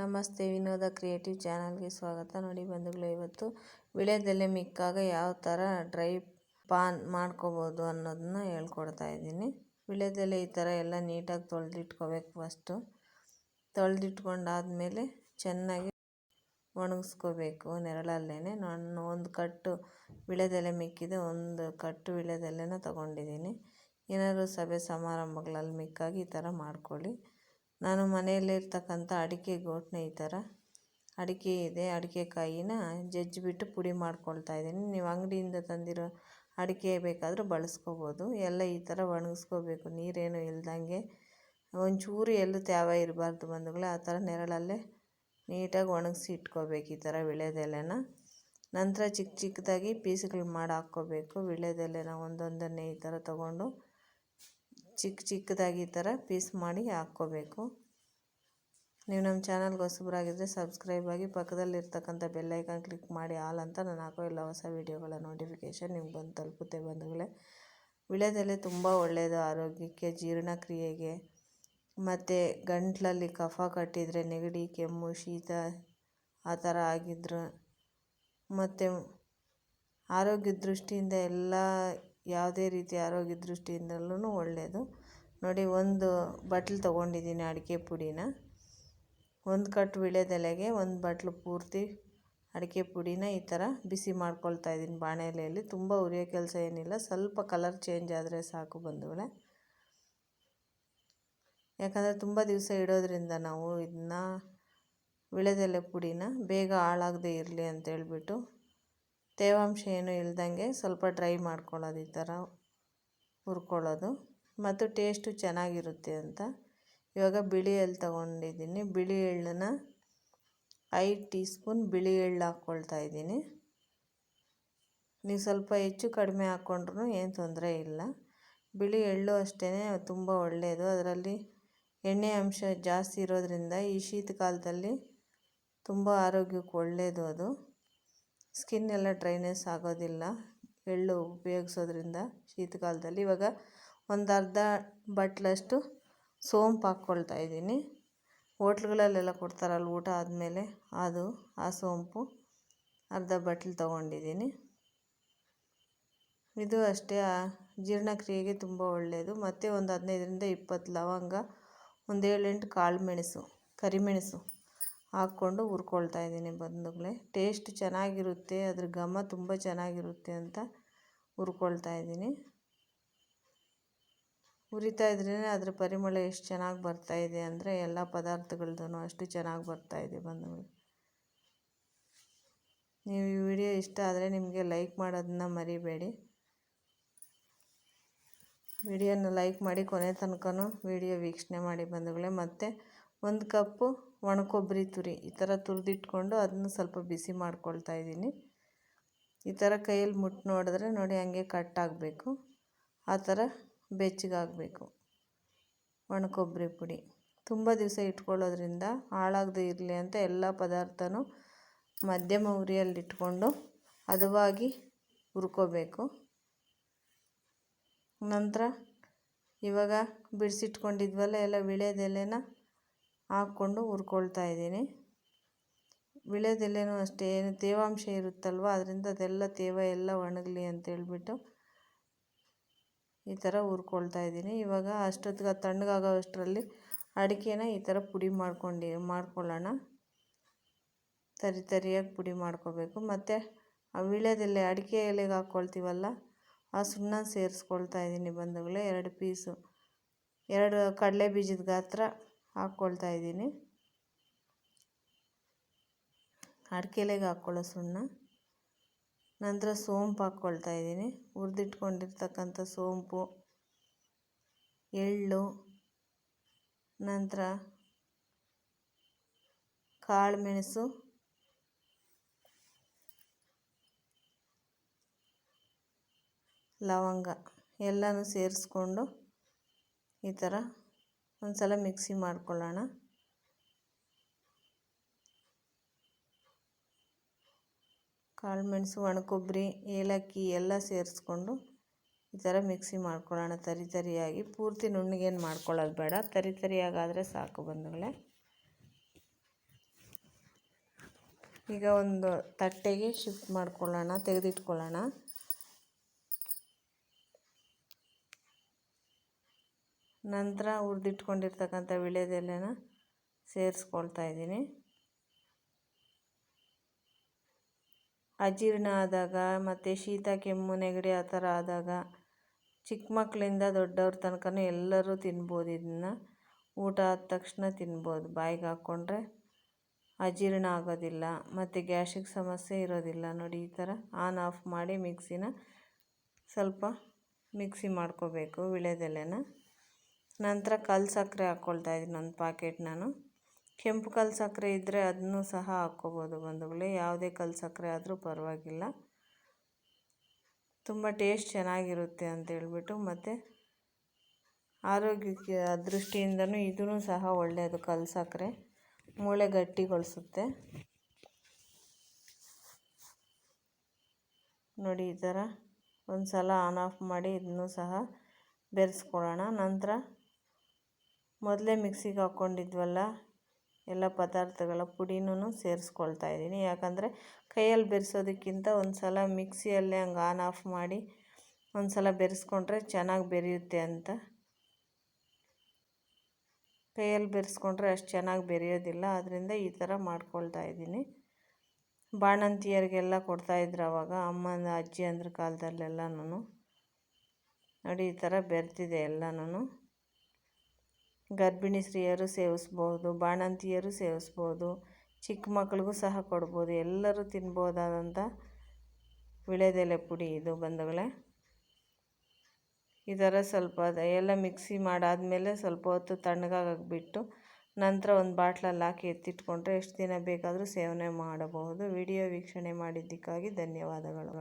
ನಮಸ್ತೆ ವಿನೋದ ಕ್ರಿಯೇಟಿವ್ ಚಾನಲ್ಗೆ ಸ್ವಾಗತ. ನೋಡಿ ಬಂಧುಗಳು, ಇವತ್ತು ವಿಳೆದೆಲೆ ಮಿಕ್ಕಾಗ ಯಾವ ಥರ ಡ್ರೈ ಪಾನ್ ಮಾಡ್ಕೋಬೋದು ಅನ್ನೋದನ್ನ ಹೇಳ್ಕೊಡ್ತಾ ಇದ್ದೀನಿ. ವಿಳೆದೆಲೆ ಈ ಥರ ಎಲ್ಲ ನೀಟಾಗಿ ತೊಳೆದಿಟ್ಕೋಬೇಕು ಫಸ್ಟು. ತೊಳೆದಿಟ್ಕೊಂಡಾದಮೇಲೆ ಚೆನ್ನಾಗಿ ಒಣಗಿಸ್ಕೋಬೇಕು ನೆರಳಲ್ಲೇ ನಾನು ಒಂದು ಕಟ್ಟು ವಿಳೆದೆಲೆ ಮಿಕ್ಕಿದೆ ಒಂದು ಕಟ್ಟು ವಿಳೆದೆಲೆನ ತೊಗೊಂಡಿದ್ದೀನಿ. ಏನಾದರೂ ಸಭೆ ಸಮಾರಂಭಗಳಲ್ಲಿ ಮಿಕ್ಕಾಗಿ ಈ ಥರ ಮಾಡ್ಕೊಳ್ಳಿ. ನಾನು ಮನೆಯಲ್ಲಿರ್ತಕ್ಕಂಥ ಅಡಿಕೆ ಗೋಟನ್ನ ಈ ಥರ ಅಡಿಕೆ ಇದೆ, ಅಡಿಕೆ ಕಾಯಿನ ಜಜ್ಜಿಬಿಟ್ಟು ಪುಡಿ ಮಾಡ್ಕೊಳ್ತಾ ಇದ್ದೀನಿ. ನೀವು ಅಂಗಡಿಯಿಂದ ತಂದಿರೋ ಅಡಿಕೆ ಬೇಕಾದರೂ ಬಳಸ್ಕೋಬೋದು. ಎಲ್ಲ ಈ ಥರ ಒಣಗಿಸ್ಕೋಬೇಕು. ನೀರೇನು ಇಲ್ದಂಗೆ ಒಂಚೂರು ಎಲ್ಲೂ ತ್ಯಾವ ಇರಬಾರ್ದು ಬಂಧುಗಳೇ. ಆ ಥರ ನೆರಳಲ್ಲೇ ನೀಟಾಗಿ ಒಣಗಿಸಿ ಇಟ್ಕೋಬೇಕು ಈ ಥರ ವಿಳೆದೆಲೆನ ನಂತರ ಚಿಕ್ಕ ಚಿಕ್ಕದಾಗಿ ಪೀಸ್ಗಳು ಮಾಡಿ ಹಾಕ್ಕೋಬೇಕು. ವಿಳೆದೆಲೆನ ಒಂದೊಂದನ್ನೇ ಈ ಥರ ತೊಗೊಂಡು ಚಿಕ್ಕ ಚಿಕ್ಕದಾಗಿ ಈ ಥರ ಪೀಸ್ ಮಾಡಿ ಹಾಕ್ಕೋಬೇಕು. ನೀವು ನಮ್ಮ ಚಾನಲ್ಗೆ ಹೊಸಬರಾಗಿದ್ದರೆ ಸಬ್ಸ್ಕ್ರೈಬ್ ಆಗಿ ಪಕ್ಕದಲ್ಲಿರ್ತಕ್ಕಂಥ ಬೆಲ್ಲೈಕನ್ ಕ್ಲಿಕ್ ಮಾಡಿ ಆಲ್ ಅಂತ ನಾನು ಹಾಕೋ ಎಲ್ಲ ಹೊಸ ವೀಡಿಯೋಗಳ ನೋಟಿಫಿಕೇಷನ್ ನಿಮ್ಗೆ ಬಂದು ತಲುಪುತ್ತೆ ಬಂಧುಗಳೇ. ವಿಳೆದೆಲೆ ತುಂಬ ಒಳ್ಳೆಯದು ಆರೋಗ್ಯಕ್ಕೆ, ಜೀರ್ಣಕ್ರಿಯೆಗೆ, ಮತ್ತು ಗಂಟ್ಲಲ್ಲಿ ಕಫ ಕಟ್ಟಿದರೆ ನೆಗಡಿ, ಕೆಮ್ಮು, ಶೀತ ಆ ಥರ ಆಗಿದ್ರು, ಮತ್ತು ಆರೋಗ್ಯ ದೃಷ್ಟಿಯಿಂದ ಎಲ್ಲ ಯಾವುದೇ ರೀತಿ ಆರೋಗ್ಯ ದೃಷ್ಟಿಯಿಂದಲೂ ಒಳ್ಳೆಯದು. ನೋಡಿ, ಒಂದು ಬಟ್ಲು ತೊಗೊಂಡಿದ್ದೀನಿ ಅಡಿಕೆ ಪುಡಿನ. ಒಂದು ಕಟ್ಟು ವಿಳೆದೆಲೆಗೆ ಒಂದು ಬಟ್ಲು ಪೂರ್ತಿ ಅಡಿಕೆ ಪುಡಿನ ಈ ಥರ ಬಿಸಿ ಮಾಡ್ಕೊಳ್ತಾ ಇದ್ದೀನಿ ಬಾಣಲೆಯಲ್ಲಿ. ತುಂಬ ಉರಿಯೋ ಕೆಲಸ ಏನಿಲ್ಲ. ಸ್ವಲ್ಪ ಕಲರ್ ಚೇಂಜ್ ಆದರೆ ಸಾಕು ಬಂಧುಗಳೇ. ಯಾಕಂದರೆ ತುಂಬ ದಿವಸ ಇಡೋದ್ರಿಂದ ನಾವು ಇದನ್ನ ವಿಳೆದೆಲೆ ಪುಡಿನ ಬೇಗ ಹಾಳಾಗದೆ ಇರಲಿ ಅಂತೇಳ್ಬಿಟ್ಟು ತೇವಾಂಶ ಏನು ಇಲ್ದಂಗೆ ಸ್ವಲ್ಪ ಡ್ರೈ ಮಾಡ್ಕೊಳ್ಳೋದು ಈ ಥರ ಹುರ್ಕೊಳ್ಳೋದು. ಮತ್ತು ಟೇಸ್ಟು ಚೆನ್ನಾಗಿರುತ್ತೆ ಅಂತ. ಇವಾಗ ಬಿಳಿ ಎಳ್ಳು ತೊಗೊಂಡಿದ್ದೀನಿ. ಬಿಳಿ ಎಳ್ಳನ್ನ ಐದು ಟೀ ಸ್ಪೂನ್ ಬಿಳಿ ಎಳ್ಳು ಹಾಕ್ಕೊಳ್ತಾ ಇದ್ದೀನಿ. ನೀವು ಸ್ವಲ್ಪ ಹೆಚ್ಚು ಕಡಿಮೆ ಹಾಕ್ಕೊಂಡ್ರೂ ಏನು ತೊಂದರೆ ಇಲ್ಲ. ಬಿಳಿ ಎಳ್ಳು ಅಷ್ಟೇ ತುಂಬ ಒಳ್ಳೆಯದು. ಅದರಲ್ಲಿ ಎಣ್ಣೆ ಅಂಶ ಜಾಸ್ತಿ ಇರೋದರಿಂದ ಈ ಶೀತಕಾಲದಲ್ಲಿ ತುಂಬ ಆರೋಗ್ಯಕ್ಕೆ ಒಳ್ಳೆಯದು ಅದು. ಸ್ಕಿನ್ ಎಲ್ಲ ಡ್ರೈನೆಸ್ ಆಗೋದಿಲ್ಲ, ಎಳ್ಳು ಉಪಯೋಗಿಸೋದ್ರಿಂದ ಶೀತಕಾಲದಲ್ಲಿ ಇವಾಗ ಒಂದು ಅರ್ಧ ಬಟ್ಲಷ್ಟು ಸೋಂಪು ಹಾಕ್ಕೊಳ್ತಾ ಇದ್ದೀನಿ. ಹೋಟ್ಲುಗಳಲ್ಲೆಲ್ಲ ಕೊಡ್ತಾರಲ್ಲ ಊಟ ಆದಮೇಲೆ ಅದು, ಆ ಸೋಂಪು. ಅರ್ಧ ಬಟ್ಲು ತೊಗೊಂಡಿದ್ದೀನಿ. ಇದು ಅಷ್ಟೇ ಜೀರ್ಣಕ್ರಿಯೆಗೆ ತುಂಬ ಒಳ್ಳೆಯದು ಮತ್ತು ಒಂದು ಹದಿನೈದರಿಂದ ಇಪ್ಪತ್ತು ಲವಂಗ, ಒಂದು ಏಳೆಂಟು ಕಾಳು ಮೆಣಸು, ಕರಿಮೆಣಸು. ಹಾಕ್ಕೊಂಡು ಹುರ್ಕೊಳ್ತಾ ಇದ್ದೀನಿ ಬಂಧುಗಳೇ ಟೇಸ್ಟ್ ಚೆನ್ನಾಗಿರುತ್ತೆ, ಅದ್ರ ಘಮ ತುಂಬ ಚೆನ್ನಾಗಿರುತ್ತೆ ಅಂತ ಹುರ್ಕೊಳ್ತಾ ಇದ್ದೀನಿ. ಹುರಿತಾ ಇದ್ರೇ ಅದ್ರ ಪರಿಮಳ ಎಷ್ಟು ಚೆನ್ನಾಗಿ ಬರ್ತಾ ಇದೆ ಅಂದರೆ ಎಲ್ಲ ಪದಾರ್ಥಗಳ್ದು ಅಷ್ಟು ಚೆನ್ನಾಗಿ ಬರ್ತಾ ಇದೆ ಬಂಧುಗಳು ನೀವು ಈ ವಿಡಿಯೋ ಇಷ್ಟ ಆದರೆ ನಿಮಗೆ ಲೈಕ್ ಮಾಡೋದನ್ನ ಮರಿಬೇಡಿ. ವಿಡಿಯೋನ ಲೈಕ್ ಮಾಡಿ ಕೊನೆ ತನಕನೂ ವಿಡಿಯೋ ವೀಕ್ಷಣೆ ಮಾಡಿ ಬಂಧುಗಳೇ ಮತ್ತು ಒಂದು ಕಪ್ಪು ಒಣಕೊಬ್ಬರಿ ತುರಿ ಈ ಥರ ತುರಿದಿಟ್ಕೊಂಡು ಅದನ್ನು ಸ್ವಲ್ಪ ಬಿಸಿ ಮಾಡ್ಕೊಳ್ತಾ ಇದ್ದೀನಿ. ಈ ಥರ ಕೈಯಲ್ಲಿ ಮುಟ್ಟು ನೋಡಿದ್ರೆ ನೋಡಿ ಹಂಗೆ ಕಟ್ ಆಗಬೇಕು. ಆ ಥರ ಬೆಚ್ಚಗಾಗಬೇಕು ಒಣ ಕೊಬ್ಬರಿ ಪುಡಿ. ತುಂಬ ದಿವಸ ಇಟ್ಕೊಳ್ಳೋದ್ರಿಂದ ಹಾಳಾಗದೆ ಇರಲಿ ಅಂತ ಎಲ್ಲ ಪದಾರ್ಥನೂ ಮಧ್ಯಮ ಉರಿಯಲ್ಲಿಟ್ಕೊಂಡು ಹದವಾಗಿ ಹುರ್ಕೋಬೇಕು. ನಂತರ ಇವಾಗ ಬಿಡಿಸಿಟ್ಕೊಂಡಿದ್ವಲ್ಲ ಎಲ್ಲ ವಿಳೆದೆಲೆನ ಹಾಕ್ಕೊಂಡು ಹುರ್ಕೊಳ್ತಾ ಇದ್ದೀನಿ. ವಿಳೆದೆಲೆನೂ ಅಷ್ಟೇ, ಏನು ತೇವಾಂಶ ಇರುತ್ತಲ್ವ? ಅದರಿಂದ ಅದೆಲ್ಲ ತೇವ ಎಲ್ಲ ಒಣಗಲಿ ಅಂತೇಳ್ಬಿಟ್ಟು ಈ ಥರ ಹುರ್ಕೊಳ್ತಾ ಇದ್ದೀನಿ. ಇವಾಗ ಅಷ್ಟೊತ್ತಿಗೆ ತಣ್ಣಗಾಗೋ ಅಷ್ಟರಲ್ಲಿ ಅಡಿಕೆನ ಈ ಥರ ಪುಡಿ ಮಾಡ್ಕೊಂಡು, ಮಾಡ್ಕೊಳ್ಳೋಣ. ತರಿ ತರಿಯಾಗಿ ಪುಡಿ ಮಾಡ್ಕೋಬೇಕು. ಮತ್ತು ಆ ವೀಳ್ಯದೆಲೆ ಅಡಿಕೆ ಎಲೆಗೆ ಹಾಕ್ಕೊಳ್ತೀವಲ್ಲ, ಆ ಸುಣ್ಣ ಸೇರಿಸ್ಕೊಳ್ತಾ ಇದ್ದೀನಿ ಬಂಧುಗಳೇ, ಎರಡು ಪೀಸು. ಎರಡು ಕಡಲೆ ಬೀಜದ ಗಾತ್ರ. ಹಾಕ್ಕೊಳ್ತಾ ಇದ್ದೀನಿ. ಅಡಿಕೆಲೆಗೆ ಹಾಕ್ಕೊಳ್ಳೋ ಸುಣ್ಣ. ನಂತರ ಸೋಂಪು ಹಾಕ್ಕೊಳ್ತಾ ಇದ್ದೀನಿ. ಹುರಿದಿಟ್ಕೊಂಡಿರ್ತಕ್ಕಂಥ ಸೋಂಪು, ಎಳ್ಳು, ನಂತರ ಕಾಳು ಮೆಣಸು ಲವಂಗ ಎಲ್ಲನೂ ಸೇರಿಸ್ಕೊಂಡು ಈ ಥರ ಒಂದು ಸಲ ಮಿಕ್ಸಿ ಮಾಡ್ಕೊಳ್ಳೋಣ. ಕಾಳುಮೆಣಸು ಒಣಕೊಬ್ಬರಿ, ಏಲಕ್ಕಿ ಎಲ್ಲ ಸೇರಿಸ್ಕೊಂಡು ಈ ಥರ ಮಿಕ್ಸಿ ಮಾಡ್ಕೊಳ್ಳೋಣ. ತರಿ ತರಿಯಾಗಿ. ಪೂರ್ತಿ ನುಣ್ಣಗೇನು ಮಾಡ್ಕೊಳ್ಳೋದು ಬೇಡ. ತರಿ ತರಿಯಾಗಾದರೆ ಸಾಕು ಬಂಧುಗಳೇ. ಈಗ ಒಂದು ತಟ್ಟೆಗೆ ಶಿಫ್ಟ್ ಮಾಡ್ಕೊಳ್ಳೋಣ, ತೆಗೆದಿಟ್ಕೊಳ್ಳೋಣ. ನಂತರ ಹುರಿದಿಟ್ಕೊಂಡಿರ್ತಕ್ಕಂಥ ವಿಳೆದೆಲೆನ ಸೇರಿಸ್ಕೊಳ್ತಾ ಇದ್ದೀನಿ. ಅಜೀರ್ಣ ಆದಾಗ ಮತ್ತು ಶೀತ, ಕೆಮ್ಮು, ನೆಗಡಿ ಆ ಥರ ಆದಾಗ ಚಿಕ್ಕ ಮಕ್ಕಳಿಂದ ದೊಡ್ಡವ್ರ ತನಕ ಎಲ್ಲರೂ ತಿನ್ಬೋದು. ಇದನ್ನು ಊಟ ಆದ ತಕ್ಷಣ ತಿನ್ಬೋದು. ಬಾಯಿಗೆ ಹಾಕ್ಕೊಂಡ್ರೆ ಅಜೀರ್ಣ ಆಗೋದಿಲ್ಲ, ಮತ್ತು ಗ್ಯಾಸ್ಟ್ರಿಕ್ ಸಮಸ್ಯೆ ಇರೋದಿಲ್ಲ. ನೋಡಿ, ಈ ಥರ ಆನ್ ಆಫ್ ಮಾಡಿ ಮಿಕ್ಸಿನ ಸ್ವಲ್ಪ ಮಿಕ್ಸಿ ಮಾಡ್ಕೋಬೇಕು ವಿಳೆದೆಲೆನ. ನಂತರ ಕಲ್ಲು ಸಕ್ಕರೆ ಹಾಕ್ಕೊಳ್ತಾ ಇದ್ದೀನಿ ಒಂದು ಪಾಕೆಟ್ ನಾನು. ಕೆಂಪು ಕಲ್ಲು ಸಕ್ಕರೆ ಇದ್ದರೆ ಅದನ್ನು ಸಹ ಹಾಕ್ಕೋಬೋದು ಬಂಧುಗಳೇ. ಯಾವುದೇ ಕಲ್ಲು ಸಕ್ಕರೆ ಆದರೂ ಪರವಾಗಿಲ್ಲ. ತುಂಬ ಟೇಸ್ಟ್ ಚೆನ್ನಾಗಿರುತ್ತೆ ಅಂತ ಹೇಳ್ಬಿಟ್ಟು ಮತ್ತು ಆರೋಗ್ಯಕ್ಕೆ ದೃಷ್ಟಿಯಿಂದನೂ ಇದೂ ಸಹ ಒಳ್ಳೆಯದು ಕಲ್ಲು ಸಕ್ಕರೆ. ಮೂಳೆ ಗಟ್ಟಿಗೊಳಿಸುತ್ತೆ. ನೋಡಿ ಈ ಥರ ಒಂದು ಸಲ ಆನ್ ಆಫ್ ಮಾಡಿ ಇದನ್ನು ಸಹ ಬೆರೆಸ್ಕೊಳ್ಳೋಣ. ನಂತರ ಮೊದಲೇ ಮಿಕ್ಸಿಗೆ ಹಾಕ್ಕೊಂಡಿದ್ವಲ್ಲ, ಎಲ್ಲ ಪದಾರ್ಥಗಳ ಪುಡಿನೂ ಸೇರಿಸ್ಕೊಳ್ತಾ ಇದ್ದೀನಿ. ಯಾಕಂದರೆ ಕೈಯಲ್ಲಿ ಬೆರೆಸೋದಕ್ಕಿಂತ ಒಂದು ಸಲ ಮಿಕ್ಸಿಯಲ್ಲೇ ಹಂಗೆ ಆನ್ ಆಫ್ ಮಾಡಿ ಒಂದು ಸಲ ಬೆರೆಸ್ಕೊಂಡ್ರೆ ಚೆನ್ನಾಗಿ ಬೆರೆಯುತ್ತೆ ಅಂತ. ಕೈಯಲ್ಲಿ ಬೆರೆಸ್ಕೊಂಡ್ರೆ ಅಷ್ಟು ಚೆನ್ನಾಗಿ ಬೆರೆಯೋದಿಲ್ಲ ಆದ್ದರಿಂದ ಈ ಥರ ಮಾಡ್ಕೊಳ್ತಾ ಇದ್ದೀನಿ. ಬಾಣಂತಿಯರಿಗೆಲ್ಲ ಕೊಡ್ತಾಯಿದ್ರು ಅವಾಗ, ಅಮ್ಮನ ಅಜ್ಜಿ ಅಂದ್ರ ಕಾಲದಲ್ಲೆಲ್ಲನೂ. ನೋಡಿ, ಈ ಥರ ಬೆರೆತಿದೆ ಎಲ್ಲನೂ. ಗರ್ಭಿಣಿ ಸ್ತ್ರೀಯರು ಸೇವಿಸ್ಬೋದು, ಬಾಣಂತಿಯರು ಸೇವಿಸ್ಬೋದು, ಚಿಕ್ಕ ಮಕ್ಳಿಗೂ ಸಹ ಕೊಡ್ಬೋದು. ಎಲ್ಲರೂ ತಿನ್ಬೋದಾದಂಥ ವಿಳೆದೆಲೆ ಪುಡಿ ಇದು ಬಂಧುಗಳೇ. ಈ ಥರ ಸ್ವಲ್ಪ ಎಲ್ಲ ಮಿಕ್ಸಿ ಮಾಡಾದಮೇಲೆ ಸ್ವಲ್ಪ ಹೊತ್ತು ತಣ್ಣಗಾಗಕ್ಕೆ ಬಿಟ್ಟು ನಂತರ ಒಂದು ಬಾಟ್ಲಲ್ಲಿ ಹಾಕಿ ಎತ್ತಿಟ್ಕೊಂಡ್ರೆ ಎಷ್ಟು ದಿನ ಬೇಕಾದರೂ ಸೇವನೆ ಮಾಡಬಹುದು. ವಿಡಿಯೋ ವೀಕ್ಷಣೆ ಮಾಡಿದ್ದಕ್ಕಾಗಿ ಧನ್ಯವಾದಗಳು.